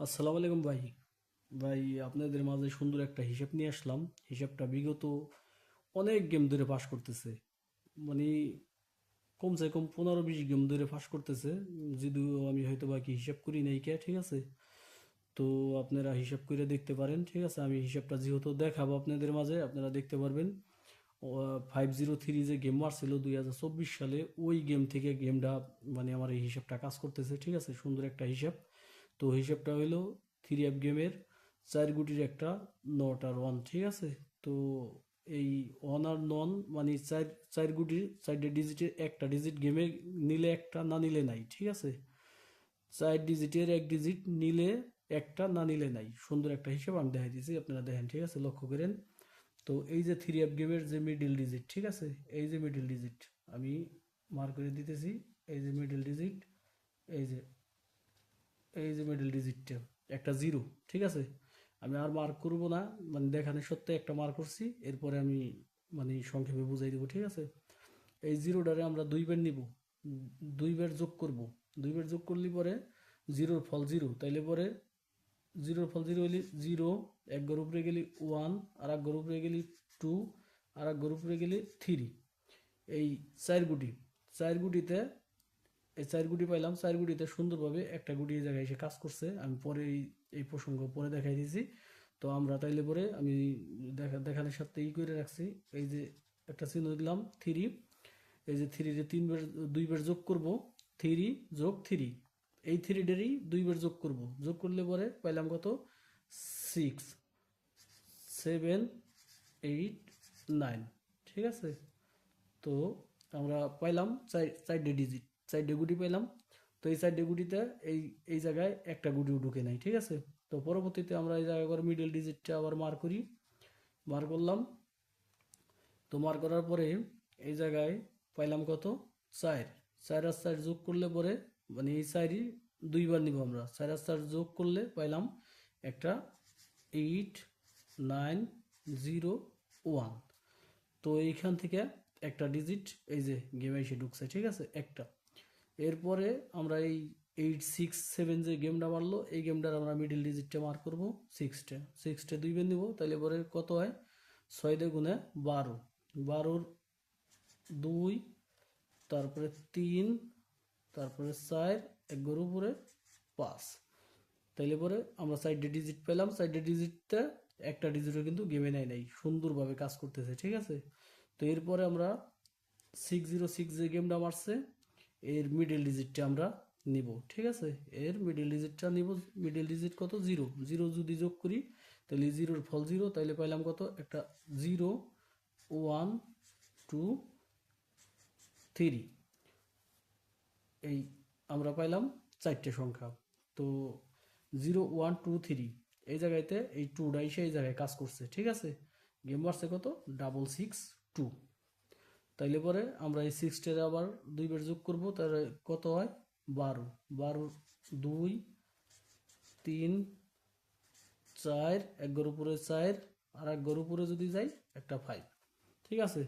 আসসালামু আলাইকুম ভাই। ভাই, আপনাদের মাঝে সুন্দর একটা হিসাব নিয়ে আসলাম। হিসাবটা বিগত অনেক গেম ধরে পাস করতেছে। মানে কমসে কম পনেরো বিশ গেম ধরে পাস করতেছে। যদিও আমি হয়তো বাকি হিসাব করি নাই কে, ঠিক আছে? তো আপনারা হিসাব করে দেখতে পারেন, ঠিক আছে? আমি হিসাবটা যেহেতু দেখাবো আপনাদের মাঝে, আপনারা দেখতে পারবেন। ফাইভ জিরো থ্রি যে গেম মারছিল দুই হাজার চব্বিশ সালে, ওই গেম থেকে গেমটা মানে আমার এই হিসাবটা কাজ করতেছে, ঠিক আছে? সুন্দর একটা হিসাব। তো হিসাবটা হইল থ্রি অ্যাপ গেমের চার গুটির একটা নট আর ওয়ান ঠিক আছে? তো এই ওয়ান আর নন মানে চার চার গুটির চারটে ডিজিটের একটা ডিজিট গেমে নিলে একটা, না নিলে নাই, ঠিক আছে? চার ডিজিটের এক ডিজিট নিলে একটা, না নিলে নাই। সুন্দর একটা হিসাব আমি দেখাই দিয়েছি আপনারা দেখেন, ঠিক আছে? লক্ষ্য করেন। তো এই যে থ্রি অ্যাপ গেমের যে মিডিল ডিজিট ঠিক আছে? এই যে মিডিল ডিজিট আমি মার করে দিতেছি, এই যে মিডিল ডিজিট এই যে এই যে মিডল ডিজিটটা একটা জিরো ঠিক আছে? আমি আর মার্ক করব না মানে দেখানো সত্যি একটা মার্ক করছি এরপরে আমি মানে সংক্ষেপে বুঝাই দেবো ঠিক আছে? এই জিরোটারে আমরা দুই দুইবার নিব উম, দুইবার যোগ করব দুইবার যোগ করলে পরে জিরোর ফল জিরো তাইলে পরে জিরোর ফল জিরো হলে জিরো এক গর উপরে গেলে ওয়ান আর এক গর উপরে গেলে টু আর এক গর উপরে গেলে থ্রি এই চার গুটি চার গুটিতে এই চার গুটি পাইলাম, চার গুটিতে সুন্দরভাবে একটা গুটি এই জায়গায় এসে কাজ করছে। আমি পরে এই- প্রসঙ্গ পরে দেখাই দিয়েছি। তো আমরা তাইলে পরে আমি দেখা, দেখানোর সাথে ই করে রাখছি। এই যে একটা চিহ্ন দিলাম, থ্রি। এই যে থ্রি থ্রিতে তিনবার, দুইবার যোগ করব, থ্রি যোগ থ্রি। এই থ্রিটারই দুইবার যোগ করব। যোগ করলে পরে পাইলাম কত? Six, seven, eight, nine. ঠিক আছে? তো আমরা পাইলাম চার, চারটে ডিজিট। চারটে গুটি পেলাম। তো এই চারটে গুটিতে এই এই জায়গায় একটা গুটিও ঢুকে নাই, ঠিক আছে? তো পরবর্তীতে আমরা এই জায়গায় করে মিডল ডিজিটটা আবার মার করি। মার করলাম। তো মার করার পরে এই জায়গায় পাইলাম কত? চার। চার আর যোগ করলে পরে মানে এই চারই দুইবার নিব আমরা। চার আর যোগ করলে পাইলাম একটা এইট নাইন জিরো ওয়ান তো এইখান থেকে একটা ডিজিট এই যে গেমে এসে ঢুকছে, ঠিক আছে? একটা। এরপরে আমরা এই এইট সিক্স সেভেন যে গেমটা মারলো এই গেমটার আমরা মিডিল ডিজিটটা মার করব সিক্সটে সিক্সটে দুই বেন নিব, তাহলে পরে কত হয়? ছয় দিয়ে গুণে বারো। বারোর দুই, তারপরে তিন, তারপরে চার এক গরু উপরে পাঁচ। তাইলে পরে আমরা সাইডে ডিজিট পেলাম সাইডে ডিজিটটা একটা ডিজিটও কিন্তু গেমে নেয় নাই, সুন্দরভাবে কাজ করতেছে, ঠিক আছে? তো এরপরে আমরা সিক্স জিরো সিক্স যে গেমটা মারছে এর মিডল ডিজিটটা আমরা নিব, ঠিক আছে? এর মিডিল ডিজিটটা নিব মিডিল ডিজিট কত? জিরো জিরো যদি যোগ করি, তাহলে জিরোর ফল জিরো তাহলে পাইলাম কত? একটা জিরো ওয়ান টু থ্রি এই আমরা পাইলাম চারটে সংখ্যা। তো জিরো ওয়ান টু থ্রি এই জায়গাতে এই টুটা এসে এই জায়গায় কাজ করছে, ঠিক আছে? গেম বাড়ছে কত? ডাবল সিক্স টু তাইলে পরে আমরা এই সিক্সটারে আবার দুইবার যোগ করব, তাহলে কত হয়? বারো। বারো, দুই, তিন, চার এক গরু উপরে চার, আর এক গরু উপরে যদি যাই, একটা ফাইভ ঠিক আছে?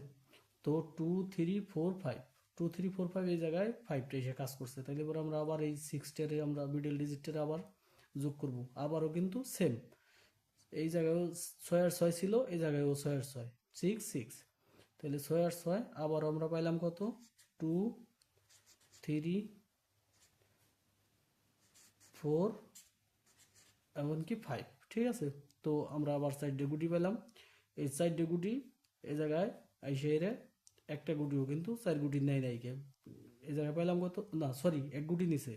তো two three four five two three four five এই জায়গায় ফাইভটা এসে কাজ করছে। তাইলে পরে আমরা আবার এই সিক্সটারে আমরা মিডল ডিজিটটারে আবার যোগ করব। আবারও কিন্তু সেম এই জায়গায়ও ছয় আর ছয় ছিল, এই জায়গায়ও ছয় আর ছয়। সিক্স সিক্স তাহলে ছয় আর ছয়, আবার আমরা পাইলাম কত? টু, থ্রি, ফোর, এমনকি ফাইভ, ঠিক আছে? তো আমরা আবার সাইডে গুটি পেলাম। এই সাইডে গুটি এ জায়গায় আইসে এরে একটা গুটিও কিন্তু চার গুটি নেয় নাই কে। এই জায়গায় পাইলাম কত? না সরি এক গুটি নিছে।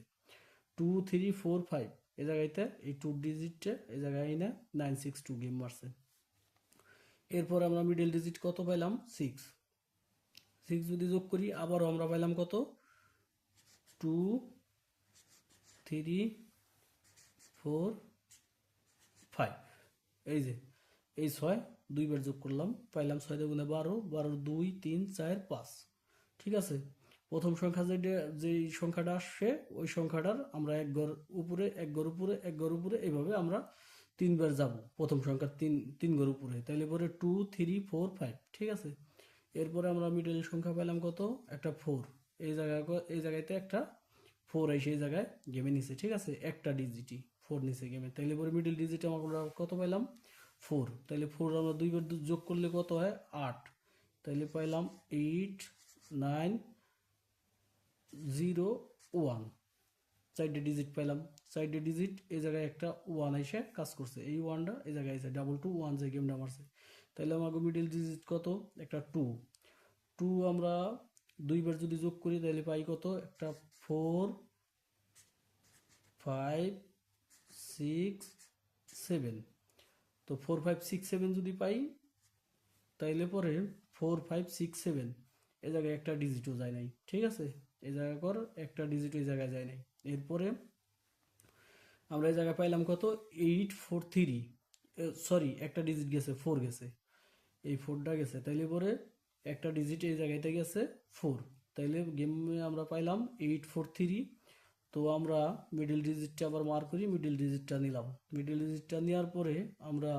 টু, থ্রি, ফোর, ফাইভ এ জায়গায়তে এই টু ডিজিটটা এই জায়গায় না নাইন সিক্স টু গেম মারছে। এরপর আমরা মিডল ডিজিট কত পাইলাম? সিক্স সিক্স যদি যোগ করি, আবারও আমরা পাইলাম কত? টু থ্রি ফোর ফাইভ এই যে, এই ছয়, দুইবার যোগ করলাম, পাইলাম ছয় দুগুণে বারো। বারো দুই, তিন, চার, পাঁচ। ঠিক আছে? প্রথম সংখ্যা যে সংখ্যাটা আসছে, ওই সংখ্যাটার আমরা এক ঘর উপরে, এক ঘর উপরে, এক ঘর উপরে, এইভাবে আমরা তিনবার যাব। প্রথম সংখ্যা তিন তিন ঘর উপরে। তাহলে পরে টু থ্রি ফোর ফাইভ ঠিক আছে? এরপরে আমরা মিডল সংখ্যা পেলাম কত? একটা ফোর এই জায়গা এই জায়গাতে একটা ফোর এই জায়গায় গেমে নিছে, ঠিক আছে? একটা ডিজিটই ফোর নিছে গেমে তাহলে পরে মিডল ডিজিটে আমরা কত পাইলাম? ফোর তাইলে ফোর আমরা দুইবার যোগ করলে কত হয়? আট। তাহলে পাইলাম এইট নাইন জিরো ওয়ান চারটে ডিজিট পাইলাম। চারটে ডিজিট এই জায়গায় একটা ওয়ান এসে কাজ করছে। এই ওয়ানটা এই জায়গায় এসে ডাবল টু ওয়ান যে গেমটা মারছে। তাহলে আমাকে মিডল ডিজিট কত? একটা টু টু আমরা দুইবার যদি যোগ করি তাহলে পাই কত? একটা ফোর ফাইভ সিক্স সেভেন তো ফোর ফাইভ সিক্স সেভেন যদি পাই, তাইলে পরে ফোর ফাইভ সিক্স সেভেন এ জায়গায় একটা ডিজিটও যায় নাই, ঠিক আছে? এ জায়গায় কর, একটা ডিজিট এই জায়গায় যায় নাই। এরপরে আমরা এই জায়গায় পাইলাম কত? এইট ফোর থ্রি সরি একটা ডিজিট গেছে ফোর গেছে। এই ফোরটা গেছে, তাইলে পরে একটা ডিজিট এই জায়গাতে গেছে ফোর তাইলে গেমে আমরা পাইলাম এইট ফোর থ্রি তো আমরা মিডিল ডিজিটটা আবার মার করি মিডল ডিজিটটা নিলাম। মিডিল ডিজিটটা নেওয়ার পরে আমরা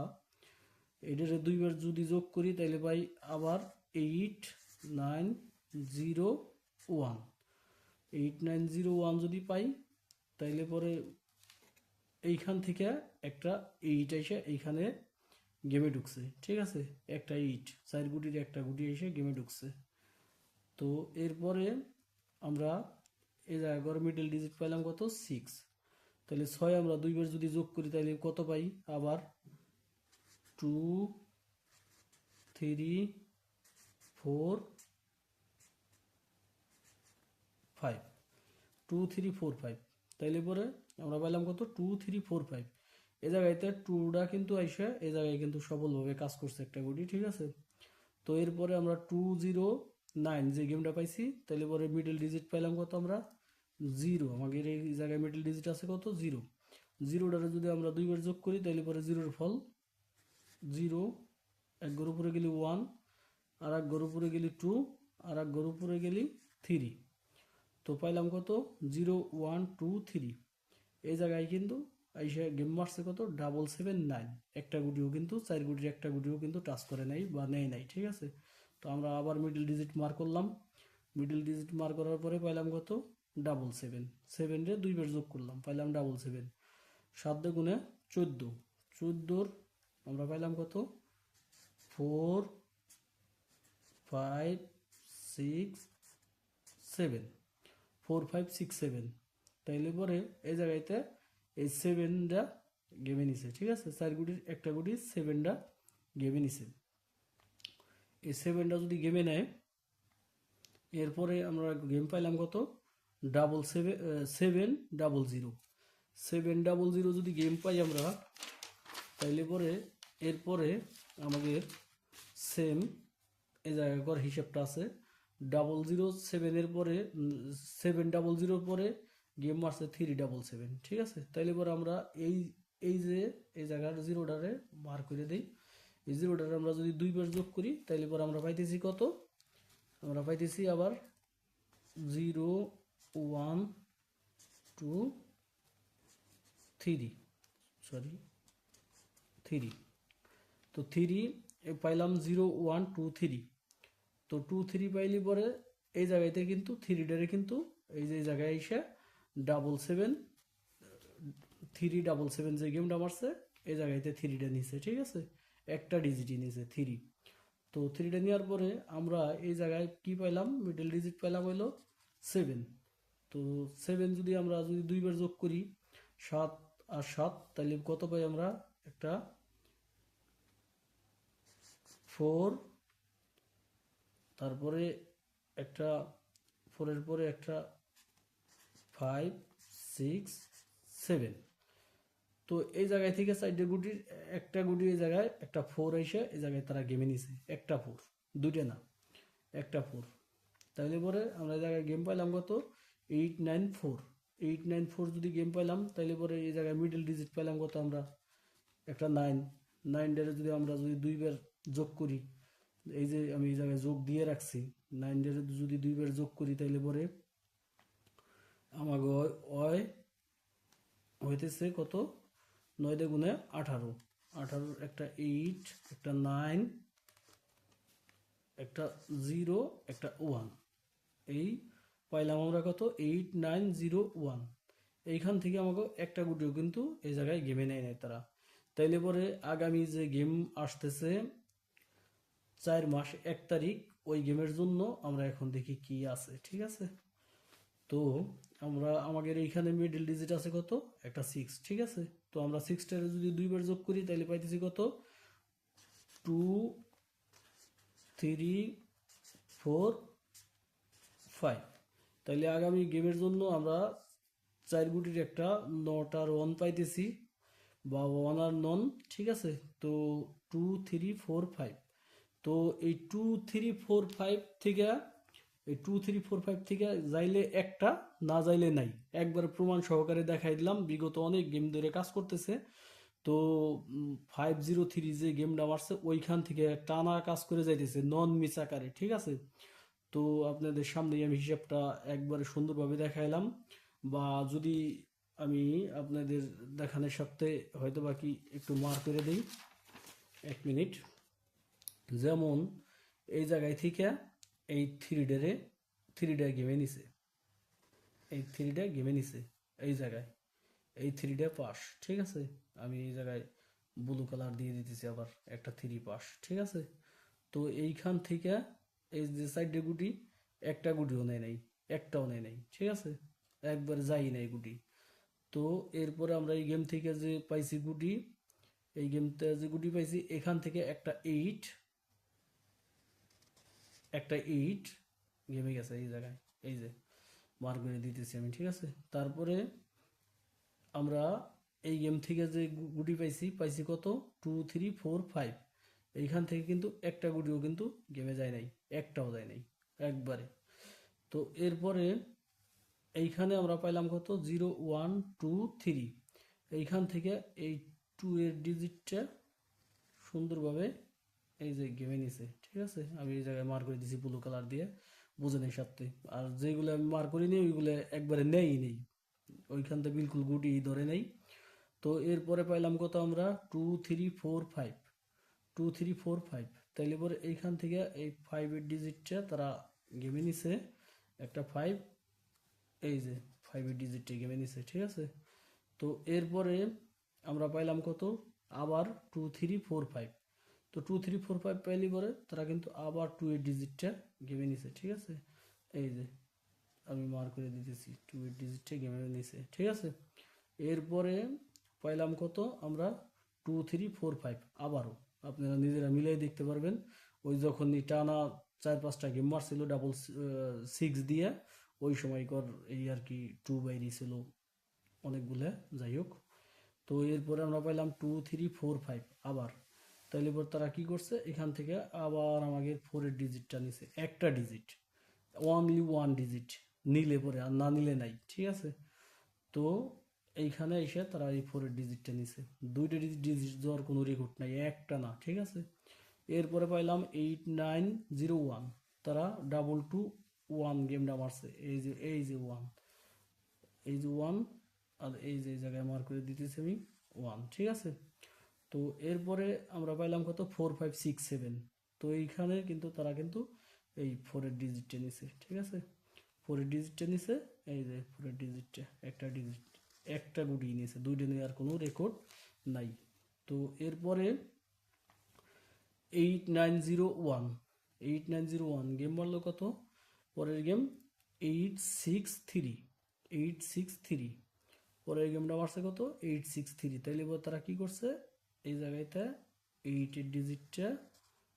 এটারে দুইবার যদি যোগ করি তাহলে পাই আবার eight nine zero one eight nine zero one যদি পাই, তাইলে পরে এইখান থেকে একটা এইট এসে এইখানে গেমে ঢুকছে, ঠিক আছে? একটা এইট চার গুটির একটা গুটি এসে গেমে ঢুকছে। তো এরপরে আমরা এই করে মিডল ডিজিট পাইলাম কত? সিক্স তাহলে ছয় আমরা দুইবার যদি যোগ করি, তাহলে কত পাই? আবার two three four five two three four five তাইলে পরে আমরা পাইলাম কত? টু থ্রি ফোর ফাইভ এ জায়গাতে টুটা কিন্তু আইসে, এ জায়গায় কিন্তু সফলভাবে কাজ করছে একটা গুটি ঠিক আছে? তো এরপরে আমরা টু জিরো নাইন যে গেমটা পাইছি তাহলে পরে মিডল ডিজিট পাইলাম কত আমরা? জিরো আমাদের এই জায়গায় মিডল ডিজিট আছে কত? জিরো জিরোটারে যদি আমরা দুইবার যোগ করি তাহলে পরে জিরোর ফল জিরো এক গরু উপরে গেলি ওয়ান আর এক গরু উপরে গেলি টু আর এক গরু উপরে গেলি থ্রি তো পাইলাম কত? Zero one two three. এই জায়গায় কিন্তু আইসা গেম মারছে কত? Double seven nine. একটা গুটিও কিন্তু, চার গুটির একটা গুটিও কিন্তু টাচ করে নাই বা নেয় নাই, ঠিক আছে? তো আমরা আবার মিডল ডিজিট মার করলাম। মিডল ডিজিট মার করার পরে পাইলাম কত? Double seven. সেভেনরে দুইবার যোগ করলাম, পাইলাম ডাবল সেভেন। সাত গুণে চোদ্দ। চোদ্দোর আমরা পাইলাম কত? Four, five, six, seven. Four five six seven তাইলে পরে এই জায়গাতে এই সেভেনটা গেমে নিছে, ঠিক আছে? চার গুটির, একটা গুটি সেভেনটা গেমে নিছে। এই সেভেনটা যদি গেমে নেয়, এরপরে আমরা গেম পাইলাম কত? Double seven seven double zero seven double zero যদি গেম পাই আমরা, তাইলে পরে এরপরে আমাদের সেম এই জায়গায় কর হিসাবটা আছে। ডাবল জিরো সেভেনের পরে সেভেন ডাবল জিরোর পরে গেম মারছে থ্রি ডাবল সেভেন ঠিক আছে? তাইলে পরে আমরা এই এই যে, এই জায়গার জিরোটারে বার করে দিই। এই জিরোটারে আমরা যদি দুইবার যোগ করি, তাইলে পরে আমরা পাইতেছি কত? আমরা পাইতেছি আবার zero one two three sorry three তো থ্রি পাইলাম জিরো ওয়ান টু থ্রি তো টু থ্রি পাইলি পরে এই জায়গাতে কিন্তু থ্রি ডারে কিন্তু এই যে জায়গায় এসে double seven three double seven যে গেমটা মারছে, এই জায়গাতে থ্রিটা নিছে, ঠিক আছে? একটা ডিজিটই নিছে থ্রি তো থ্রিটা নেওয়ার পরে আমরা এই জায়গায় কি পাইলাম? মিডল ডিজিট পাইলাম হইল সেভেন তো সেভেন যদি আমরা যদি দুইবার যোগ করি, সাত আর সাত তাহলে কত পাই আমরা? একটা ফোর তারপরে একটা ফোরের পরে একটা ফাইভ সিক্স সেভেন তো এই জায়গায় থেকে চারটে গুটির একটা গুটি এই জায়গায়, একটা ফোর এসে এই জায়গায় তারা গেমে নিছে। একটা ফোর দুইটা না, একটা ফোর তাহলে পরে আমরা এই জায়গায় গেম পাইলাম কত? Eight nine four eight nine four যদি গেম পাইলাম, তাহলে পরে এই জায়গায় মিডল ডিজিট পাইলাম কত আমরা? একটা নাইন নাইন ডেরে যদি আমরা যদি দুইবার যোগ করি এই যে আমি এই জায়গায় যোগ দিয়ে রাখছি নাইন ডেরে যদি দুইবার যোগ করি তাহলে পরে আমাকে হয় হইতেছে কত? নয় দে গুণে আঠারো আঠারোর একটা এইট একটা নাইন একটা জিরো একটা ওয়ান এই পাইলাম আমরা কত? এইট নাইন জিরো ওয়ান এইখান থেকে আমাকে একটা গুটিও কিন্তু এই জায়গায় গেমে নেয় নাই তারা। তাইলে পরে আগামী যে গেম আসতেছে চার মাস এক তারিখ ওই গেমের জন্য আমরা এখন দেখি কি আছে, ঠিক আছে? তো আমরা, আমাদের এইখানে মিডল ডিজিট আছে কত? একটা সিক্স ঠিক আছে? তো আমরা সিক্সটারে যদি দুইবার যোগ করি তাহলে পাইতেছি কত? টু থ্রি ফোর ফাইভ তাহলে আগামী গেমের জন্য আমরা চার গুটির একটা নট আর ওয়ান পাইতেছি, বা ওয়ান আর নন ঠিক আছে? তো টু থ্রি ফোর ফাইভ তো এই টু থ্রি ফোর ফাইভ থেকে, এই টু থ্রি ফোর ফাইভ থেকে যাইলে একটা, না যাইলে নাই। একবার প্রমাণ সহকারে দেখাই দিলাম। বিগত অনেক গেম ধরে কাজ করতেছে। তো ফাইভ জিরো থ্রি যে গেমটা মারছে, ওইখান থেকে টানা কাজ করে যাইতেছে নন মিস আকারে, ঠিক আছে? তো আপনাদের সামনে আমি হিসাবটা একবারে সুন্দরভাবে দেখাইলাম। বা যদি আমি আপনাদের দেখানোর সাথে হয়তো বাকি একটু মার করে দিই, এক মিনিট। যেমন এই জায়গায় থেকে এই থ্রি ডেরে থ্রি ডে গেমে নিছে। এই থ্রি ডে গেমে নিছে এই জায়গায়। এই থ্রি ডে পাস ঠিক আছে? আমি এই জায়গায় ব্লু কালার দিয়ে দিতেছি আবার একটা থ্রি পাস ঠিক আছে? তো এইখান থেকে এই যে সাইডে গুটি, একটা গুটিও নেয় নাই, একটাও নেয় নাই, ঠিক আছে? একবার যাই নাই গুটি। তো এরপরে আমরা এই গেম থেকে যে পাইছি গুটি, এই গেমতে যে গুটি পাইছি, এখান থেকে একটা এইট একটা এইট গেমে গেছে এই জায়গায়, এই যে মার করে দিতেছি আমি, ঠিক আছে? তারপরে আমরা এই গেম থেকে যে গুটি পাইছি পাইছি কত? টু থ্রি ফোর ফাইভ এইখান থেকে কিন্তু একটা গুটিও কিন্তু গেমে যায় নাই, একটাও যায় নাই, একবারে। তো এরপরে এইখানে আমরা পাইলাম কত? জিরো ওয়ান টু থ্রি এইখান থেকে এই টু এর ডিজিটটা সুন্দরভাবে এই যে গেমে নিছে, ঠিক আছে? আমি এই জায়গায় মার করে দিছি ব্লু কালার দিয়ে, বুঝে নেই সাথে আর যেগুলো আমি মার করিনি, ওইগুলো একবারে নেই নেই। ওইখান থেকে বিলকুল গুটি ধরে নেই। তো এরপরে পাইলাম কত আমরা? Two three four five two three four five তাইলে পরে এইখান থেকে এই ফাইভের ডিজিটটা তারা গেমে নিছে। একটা ফাইভ এই যে ফাইভের ডিজিটটা গেমে নিছে, ঠিক আছে? তো এরপরে আমরা পাইলাম কত? আবার টু থ্রি ফোর ফাইভ তো টু থ্রি ফোর ফাইভ পাইলি পরে তারা কিন্তু আবার টু এর ডিজিটটা গেমে নিছে, ঠিক আছে? এই যে, আমি মার করে দিতেছি টু এর ডিজিটটা গেমে নিছে, ঠিক আছে? এরপরে পাইলাম কত? আমরা টু থ্রি ফোর ফাইভ আবারও। আপনারা নিজেরা মিলাই দেখতে পারবেন। ওই যখন টানা চার, পাঁচটা গেম মারছিল ডাবল সিক্স দিয়ে, ওই সময়কর এই আর কি টু বাইরি ছিল অনেকগুলো, যাই হোক। তো এরপরে আমরা পাইলাম টু থ্রি ফোর ফাইভ আবার। তাইলে পর তারা কি করছে? এখান থেকে আবার আমাকে ফোরের ডিজিটটা নিছে। একটা ডিজিট ওয়ানলি ওয়ান ডিজিট নিলে পরে, আর না নিলে নাই, ঠিক আছে? তো এইখানে এসে তারা এই ফোরের ডিজিটটা নিছে। দুইটা ডিজিট ডিজিট দেওয়ার কোনো রেকর্ড নাই, একটা না, ঠিক আছে? এরপরে পাইলাম এইট নাইন জিরো ওয়ান তারা ডাবল টু ওয়ান গেমটা মারছে। এই যে এই যে ওয়ান এই যে ওয়ান আর এই যে জায়গায় মার্ক করে দিতেছি আমি ওয়ান ঠিক আছে? তো এরপরে আমরা পাইলাম কত? ফোর ফাইভ সিক্স সেভেন তো এইখানে কিন্তু তারা কিন্তু এই ফোরের ডিজিটটা নিছে, ঠিক আছে? ফোরের ডিজিটটা নিছে, এই যে ফোরের ডিজিটটা একটা ডিজিট একটা গুটি নিয়েছে দুইটা নিয়ে আর কোনো রেকর্ড নাই। তো এরপরে eight nine zero one eight nine zero one game মারলো কত? পরের game eight six three eight six three পরের গেমটা মারছে কত? এইট সিক্স থ্রি তাইলে তারা কি করছে? এই জায়গাতে এইটের ডিজিটটা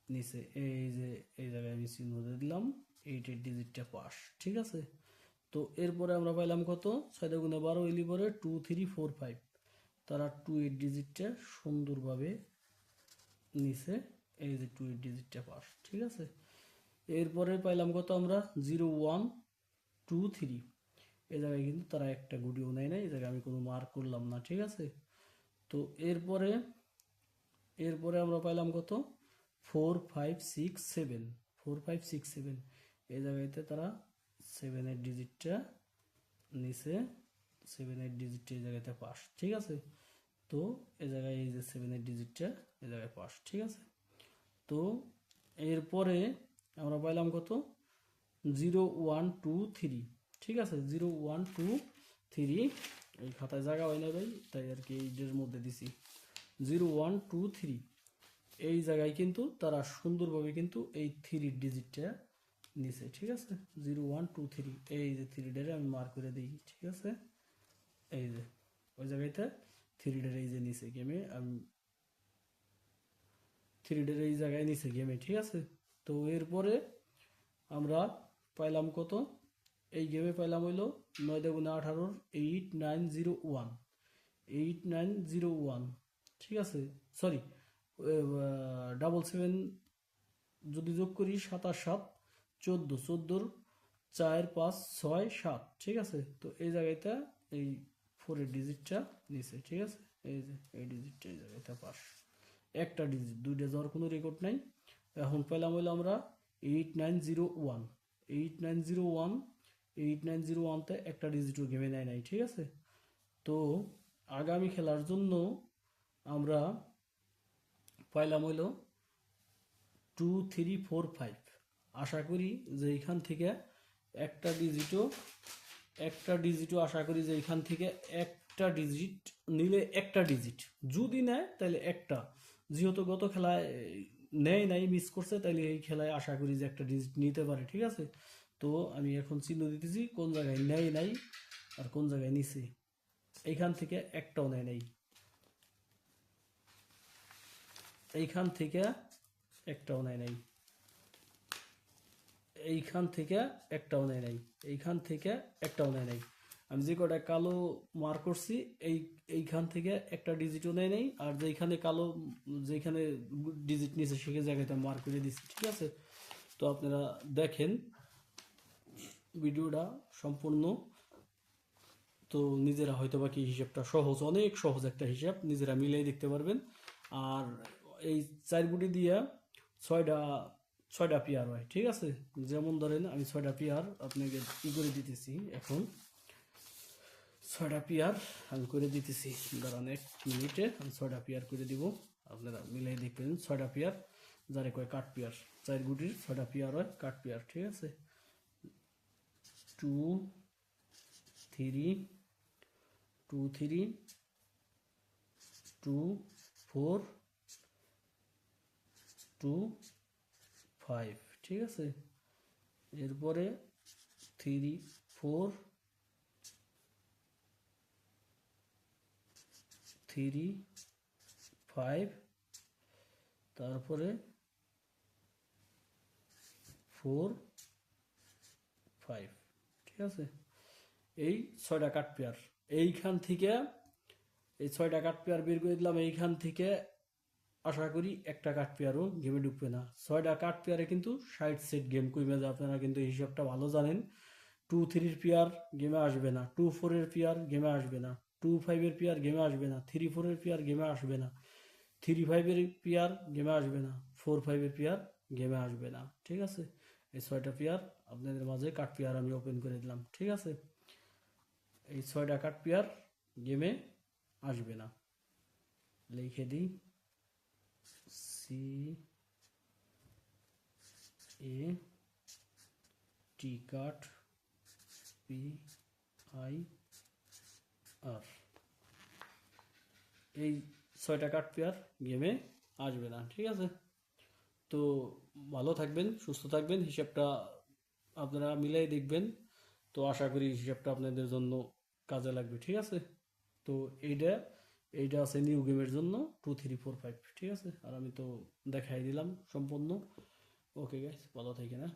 নিচে। এই যে, এই জায়গায় আমি চিহ্ন দিলাম এইটের ডিজিটটা পাস ঠিক আছে? তো এরপরে আমরা পাইলাম কত? ছয় গুণে বারো এলি পরে টু থ্রি ফোর ফাইভ তারা টু এইট ডিজিটটা সুন্দরভাবে নিচে এই যে টু এইট ডিজিটটা পাস ঠিক আছে? এরপরে পাইলাম কত আমরা? জিরো ওয়ান টু থ্রি এই জায়গায় কিন্তু তারা একটা গুডিও নেয় না এই জায়গায় আমি কোনো মার্ক করলাম না, ঠিক আছে? তো এরপরে এরপরে আমরা পাইলাম কত? Four, five, six, seven. Four, five, six, seven. এই জায়গাতে তারা সেভেনের ডিজিটটা নিচে সেভেনের ডিজিটটা এই জায়গাতে পাস, ঠিক আছে? তো এই জায়গায় এই যে সেভেনের ডিজিটটা এই জায়গায় পাস, ঠিক আছে? তো এরপরে আমরা পাইলাম কত? জিরো, ওয়ান, টু, থ্রি, ঠিক আছে? Zero, one, two, three. এই খাতায় জায়গা হয় না ভাই, তাই আর কি এইটার মধ্যে দিছি। Zero one two three. এই জায়গায় কিন্তু তারা সুন্দরভাবে কিন্তু এই থ্রি ডিজিটটা নিছে, ঠিক আছে? Zero one two three. এই যে থ্রি ডেরে আমি মার্ক করে দিই ঠিক আছে? এই যে, ওই জায়গাতে থ্রি ডের এই যে নিচে গেমে আমি থ্রি ডের এই জায়গায় নিচে গেমে ঠিক আছে? তো এরপরে আমরা পাইলাম কত? এই গেমে পাইলাম হইল নয় দেগুনে আঠারোর eight nine zero one eight nine zero one ঠিক আছে সরি ডাবল সেভেন যদি যোগ করি সাতাশ সাত, চোদ্দ, চোদ্দোর চার, পাঁচ, ছয়, সাত, ঠিক আছে? তো এই জায়গাটা এই ফোরের ডিজিটটা নিচে ঠিক আছে? এই যে, এই ডিজিটটা এই জায়গাটা পাস। একটা ডিজিট দুইটা যাওয়ার কোনো রেকর্ড নাই। এখন পেলাম হইল আমরা eight nine zero one eight nine zero one eight nine zero ওয়ানতে একটা ডিজিটও গেমে নেয় নাই, ঠিক আছে? তো আগামী খেলার জন্য আমরা পাইলাম হইল টু থ্রি ফোর ফাইভ আশা করি যে এইখান থেকে একটা ডিজিটও একটা ডিজিটও আশা করি যে এইখান থেকে একটা ডিজিট নিলে একটা ডিজিট যদি নেয়, তাহলে একটা। যেহেতু গত খেলায় নেয় নাই মিস করছে, তাহলে এই খেলায় আশা করি যে একটা ডিজিট নিতে পারে, ঠিক আছে? তো আমি এখন চিহ্ন দিতেছি, কোন জায়গায় নেয় নাই আর কোন জায়গায় নিছে। এইখান থেকে একটাও নেয় নাই। এইখান থেকে একটাও নেয় নাই। এইখান থেকে একটাও নেয় নাই। এইখান থেকে একটাও নেয় নাই। আমি যে কটা কালো মার্ক করছি, এই, এইখান থেকে একটা ডিজিটও নেয় নাই, আর যেইখানে কালো যেখানে ডিজিট নিয়েছে সেই জায়গাতে মার্ক করে দিচ্ছি ঠিক আছে? তো আপনারা দেখেন, ভিডিওটা সম্পূর্ণ। তো নিজেরা হয়তো বাকি হিসাবটা সহজ, অনেক সহজ একটা হিসাব, নিজেরা মিলাই দেখতে পারবেন। আর এই চার গুটি দিয়ে ছয়টা ছয়টা পেয়ার হয়, ঠিক আছে? যেমন ধরেন আমি ছয়টা পেয়ার আপনাকে ই করে দিতেছি এখন। ছয়টা পেয়ার আমি করে দিতেছি দাঁড়ান এক মিনিটে আমি ছয়টা পেয়ার করে দিব। আপনারা মিলাই দেখবেন, ছয়টা পেয়ার, যারে কয় কাঠ পেয়ার চার গুটির ছয়টা পেয়ার হয়, কাঠ পেয়ার, ঠিক আছে? Two three two three two four two five, ঠিক আছে? এরপরে থ্রি, ফোর, থ্রি, ফাইভ, তারপরে ফোর, ফাইভ, ঠিক আছে? এই ছয়টা কাঠ পেয়ার। এইখান থেকে, এই ছয়টা কাঠ পেয়ার বের করে দিলাম, এইখান থেকে আশা করি একটা কাঠ পেয়ারও গেমে ঢুকবে না। ছয়টা কাঠ পেয়ারে কিন্তু ষাট সেট গেম কমে যায় আপনারা কিন্তু হিসাবটা ভালো জানেন। টু থ্রির পেয়ার গেমে আসবে না টু ফোরের পেয়ার গেমে আসবে না টু ফাইভের পেয়ার গেমে আসবে না থ্রি ফোরের পেয়ার গেমে আসবে না থ্রি ফাইভের পেয়ার গেমে আসবে না ফোর ফাইভের পেয়ার গেমে আসবে না, ঠিক আছে? এই ছয়টা পেয়ার আপনাদের মাঝে কাঠ পেয়ার আমি ওপেন করে দিলাম, ঠিক আছে? এই ছয়টা কাঠ পেয়ার গেমে আসবে না। লিখে দিই। C A T cut P I আর এই ছয়টা কাঠ পেয়ার গেমে আসবে না, ঠিক আছে? তো ভালো থাকবেন, সুস্থ থাকবেন, হিসাবটা আপনারা মিলাই দেখবেন। তো আশা করি হিসাবটা আপনাদের জন্য কাজে লাগবে, ঠিক আছে? তো এইটা এইটা আছে নিউ গেমের জন্য টু থ্রি ফোর ফাইভ ঠিক আছে? আর আমি তো দেখাই দিলাম সম্পূর্ণ। ওকে গাইস ভালো থাকে হ্যাঁ?